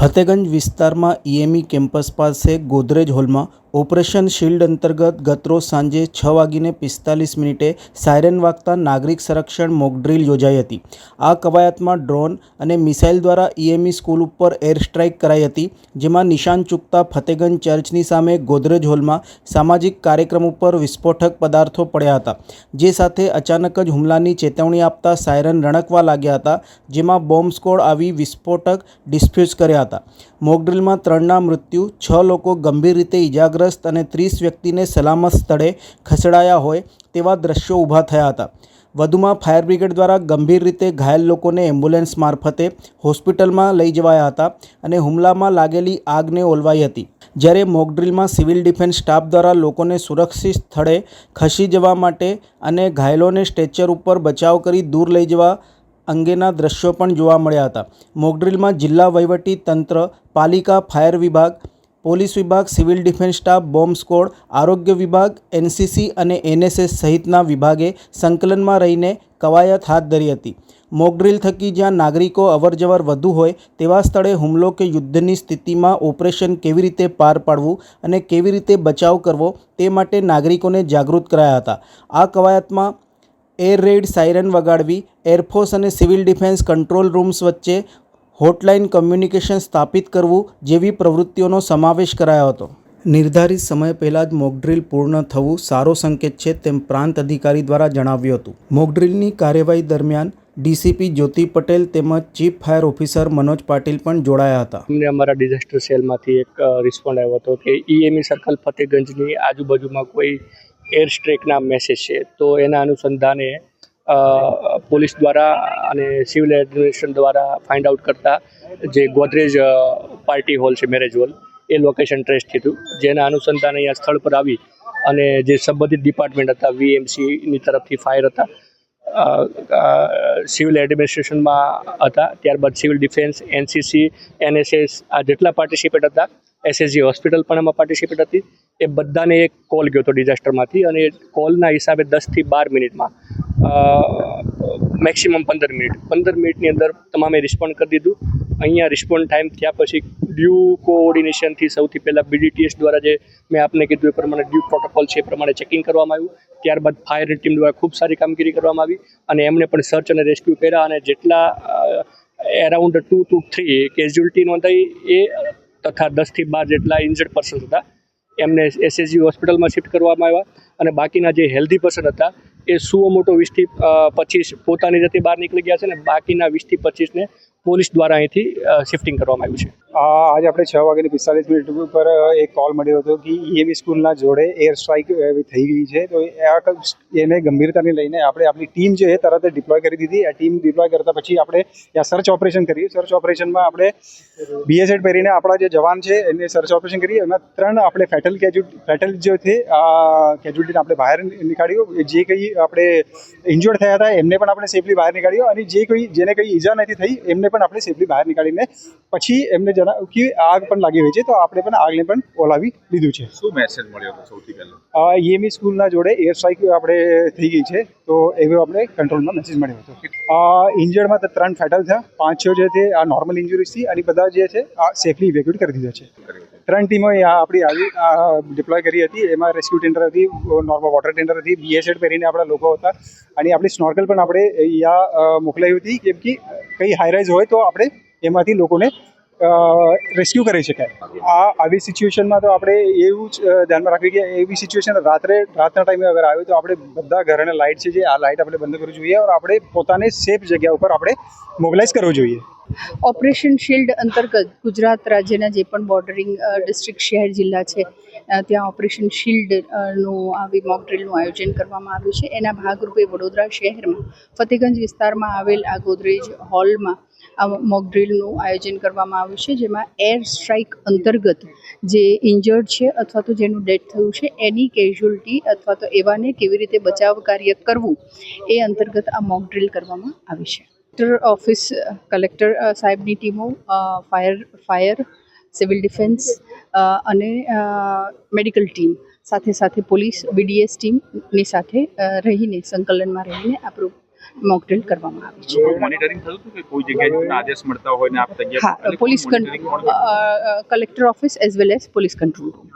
ફતેગંજ વિસ્તારમાં EME campus પાસે ગોદરેજ હોલમાં ઓપરેશન શિલ્ડ અંતર્ગત ગતરોજ સાંજે છ વાગીને પિસ્તાલીસ મિનિટે સાયરન વાગતા નાગરિક સંરક્ષણ મોકડ્રીલ યોજાઈ હતી. આ કવાયતમાં ડ્રોન અને મિસાઇલ દ્વારા ઈએમઈ સ્કૂલ ઉપર એર સ્ટ્રાઇક કરાઈ હતી, જેમાં નિશાન ચૂકતા ફતેગંજ ચર્ચની સામે ગોદરેજ હોલમાં સામાજિક કાર્યક્રમ ઉપર વિસ્ફોટક પદાર્થો પડ્યા હતા, જે સાથે અચાનક જ હુમલાની ચેતવણી આપતા સાયરન રણકવા લાગ્યા હતા, જેમાં બોમ્બ સ્કોડ આવી વિસ્ફોટક ડિસ્ફ્યુઝ કર્યા હતા. મોકડ્રીલમાં ત્રણના મૃત્યુ, છ લોકો ગંભીર રીતે ઇજાગ્રસ્ત અને ત્રીસ વ્યક્તિને સલામત સ્થળે ખસેડાયા હોય તેવા દ્રશ્યો ઊભા થયા હતા. વધુમાં ફાયર બ્રિગેડ દ્વારા ગંભીર રીતે ઘાયલ લોકોને એમ્બ્યુલન્સ મારફતે હોસ્પિટલમાં લઈ જવાયા હતા અને હુમલામાં લાગેલી આગને ઓલવાઈ હતી. જ્યારે મોકડ્રીલમાં સિવિલ ડિફેન્સ સ્ટાફ દ્વારા લોકોને સુરક્ષિત સ્થળે ખસી જવા માટે અને ઘાયલોને સ્ટ્રેચર ઉપર બચાવ કરી દૂર લઈ જવા અંગેના દ્રશ્યો પણ જોવા મળ્યા હતા. મોકડ્રીલમાં જિલ્લા વહીવટી તંત્ર, પાલિકા, ફાયર વિભાગ પોલીસ વિભાગ, civil defence staff, bomb squad, આરોગ્ય વિભાગ, એનસીસી અને એનએસએસ સહિતના વિભાગે સંકલનમાં રહીને કવાયત હાથ ધરી હતી. મોકડ્રીલ થકી જ્યાં નાગરિકો અવરજવર વધુ હોય તેવા સ્થળે હુમલો કે યુદ્ધની સ્થિતિમાં ઓપરેશન કેવી રીતે પાર પાડવું અને કેવી રીતે બચાવ કરવો તે માટે નાગરિકોને જાગૃત કરાયા હતા. આ કવાયતમાં એર રેડ સાયરન વગાડવી, એરફોર્સ અને સિવિલ ડિફેન્સ કંટ્રોલ રૂમ્સ વચ્ચે હોટલાઇન કમ્યુનિકેશન સ્થાપિત કરવું જેવી પ્રવૃત્તિઓનો સમાવેશ કરાયો હતો. નિર્ધારિત સમય પહેલાં જ મોકડ્રીલ પૂર્ણ થવું સારો સંકેત છે તેમ પ્રાંત અધિકારી દ્વારા જણાવ્યું હતું. મોકડ્રીલની કાર્યવાહી દરમિયાન ડીસીપી જ્યોતિ પટેલ તેમજ chief fire officer Manoj Patil પણ જોડાયા હતા. અમને અમારા ડિઝાસ્ટર સેલમાંથી એક રિસ્પોન્ડ આવ્યો હતો કે ઈએમઈ સર્કલ ફતેગંજની આજુબાજુમાં કોઈ એર સ્ટ્રેકના મેસેજ છે. તો એના અનુસંધાને પોલીસ દ્વારા અને સિવિલ એડમિનિસ્ટ્રેશન દ્વારા ફાઇન્ડ આઉટ કરતા જે ગોદરેજ પાર્ટી હોલ છે મેરેજ હોલ એ લોકેશન ટ્રેસ થયું જેના અનુસંધાને અહીંયા સ્થળ પર આવી અને જે સંબંધિત ડિપાર્ટમેન્ટ હતા વીએમસીની તરફથી ફાયર હતા. સિવિલ એડમિનિસ્ટ્રેશનમાં હતા. ત્યારબાદ સિવિલ ડિફેન્સ એનસીસી એનએસએસ આ જેટલા પાર્ટિસિપેટ હતા એસએસજી હોસ્પિટલ પણ એમાં પાર્ટિસિપેટ હતી. એ બધાને એક કોલ ગયો હતો ડિઝાસ્ટરમાંથી અને કોલના હિસાબે દસથી બાર મિનિટમાં મેક્સિમમ પંદર મિનિટ. પંદર મિનિટની અંદર તમામે રિસ્પોન્ડ કરી દીધું. અહીંયા રિસ્પોન્ડ ટાઈમ થયા પછી ડ્યુ કોઓર્ડિનેશનથી સૌથી પહેલાં બીડીટીએસ દ્વારા જે મેં આપને કીધું એ પ્રમાણે ડ્યુ પ્રોટોકોલ છે એ પ્રમાણે ચેકિંગ કરવામાં આવ્યું. ત્યારબાદ ફાયરની ટીમ દ્વારા ખૂબ સારી કામગીરી કરવામાં આવી અને એમણે પણ સર્ચ અને રેસ્ક્યુ કર્યા અને જેટલા around two two three casualty નોંધાઈ એ તથા દસથી બાર જેટલા ઇન્જર્ડ પર્સન હતા એમને એસએસજી હોસ્પિટલમાં શિફ્ટ કરવામાં આવ્યા અને બાકીના જે હેલ્ધી પર્સન હતા, એ સુઓ મોટો વીસથી પચીસ પોતાની રીતે બહાર નીકળી ગયા છે ને બાકીના વીસથી પચીસને પોલીસ દ્વારા અહીંથી શિફ્ટિંગ કરવામાં આવ્યું છે. આજે આપણે છ વાગ્યાની પિસ્તાલીસ મિનિટ ઉપર એક કોલ મળ્યો હતો કે ઈએમઈ સ્કૂલના જોડે એર સ્ટ્રાઇક થઈ ગઈ છે. તો આ એને ગંભીરતાને લઈને આપણે આપણી ટીમ છે એ તરત ડિપ્લોય કરી દીધી. આ ટીમ ડિપ્લોય કરતા પછી આપણે ત્યાં સર્ચ ઓપરેશન કર્યું સર્ચ ઓપરેશનમાં આપણે બીએસએડ પહેરીને આપણા જે જવાન છે, એને સર્ચ ઓપરેશન કરી એમાં ત્રણ આપણે ફેટલ કેજ્યુટ ફેટલ જે છે, આ કેજ્યુલિટીને આપણે બહાર નીકાળ્યું. જે કંઈ આપણે ઇન્જોર્ડ થયા હતા, એમને પણ આપણે સેફલી બહાર નીકાળ્યો. અને જે કોઈ, જેને કંઈ ઈજા નથી થઈ, એમને પણ આપણે સેફલી બહાર નીકાળીને પછી એમને જણાવ્યું કે આગ પણ લાગી હોય છે તો આપણે પણ આગને પણ ઓલાવી લીધું છે. શું મેસેજ મળ્યો હતો સૌથી પહેલા? ઈએમઈ સ્કૂલના જોડે એર સ્ટ્રાઇક આપણે થઈ ગઈ છે તો એવો આપણે કંટ્રોલમાં મેસેજ મળ્યો હતો. ઇન્જર્ડમાં તો ત્રણ ફેટલ થયા પાંચ છ જે છે આ નોર્મલ ઇન્જ્યુરીઝથી અને બધા જે છે આ સેફલી ઇવેક્યુએટ કરી દીધા છે. ત્રણ ટીમો આપણી આવી ડિપ્લોય કરી હતી એમાં રેસ્ક્યુ ટેન્ડર હતી નોર્મલ વોટર ટેન્ડર હતી બીએસએડ પહેરીને આપણા લોકો હતા અને આપણી સ્નોર્કલ પણ આપણે અહીંયા મોકલાવી હતી કેમ કે કંઈ હાઈરાઈઝ હોય તો આપણે એમાંથી લોકોને રેસ્ક્યુ કરી શકાય. આ આવી સિચ્યુએશનમાં તો આપણે એવું જ ધ્યાનમાં રાખવી કે એવી સિચ્યુએશન રાત્રે, રાતના ટાઈમે અગર આવે તો આપણે બધા ઘરના લાઇટ છે જે, આ લાઇટ આપણે બંધ કરવી જોઈએ અને આપણે પોતાને સેફ જગ્યા ઉપર આપણે મોબિલાઇઝ કરવું જોઈએ. ઓપરેશન શિલ્ડ અંતર્ગત ગુજરાત રાજ્યના જે પણ બોર્ડરિંગ ડિસ્ટ્રિક્ટ શહેર, જિલ્લા છે ત્યાં ઓપરેશન શિલ્ડનું આવી મોક ડ્રીલનું આયોજન કરવામાં આવ્યું છે. એના ભાગરૂપે વડોદરા શહેરમાં, ફતેગંજ વિસ્તારમાં આવેલ આ ગોદરેજ હોલમાં આ મોક ડ્રીલનું આયોજન કરવામાં આવ્યું છે, જેમાં એર સ્ટ્રાઇક અંતર્ગત જે ઇન્જર્ડ છે અથવા તો જેનું ડેથ થયું છે એની કેઝ્યુઅલ્ટી અથવા તો એવાને કેવી રીતે બચાવ કાર્ય કરવું, એ અંતર્ગત આ મોક ડ્રીલ કરવામાં આવી છે. કલેક્ટર ઓફિસ કલેક્ટર સાહેબની ટીમો ફાયર ફાયર સિવિલ ડિફેન્સ અને મેડિકલ ટીમ સાથે સાથે પોલીસ બીડીએસ ટીમની સાથે રહીને સંકલનમાં રહીને આપણું મોકડ્રીલ કરવામાં આવી છે. મોનિટરિંગ થતું હતું કે કોઈ જગ્યાએ આદેશ મળતા હોય ને આપ તૈયાર police collector office as well as police control room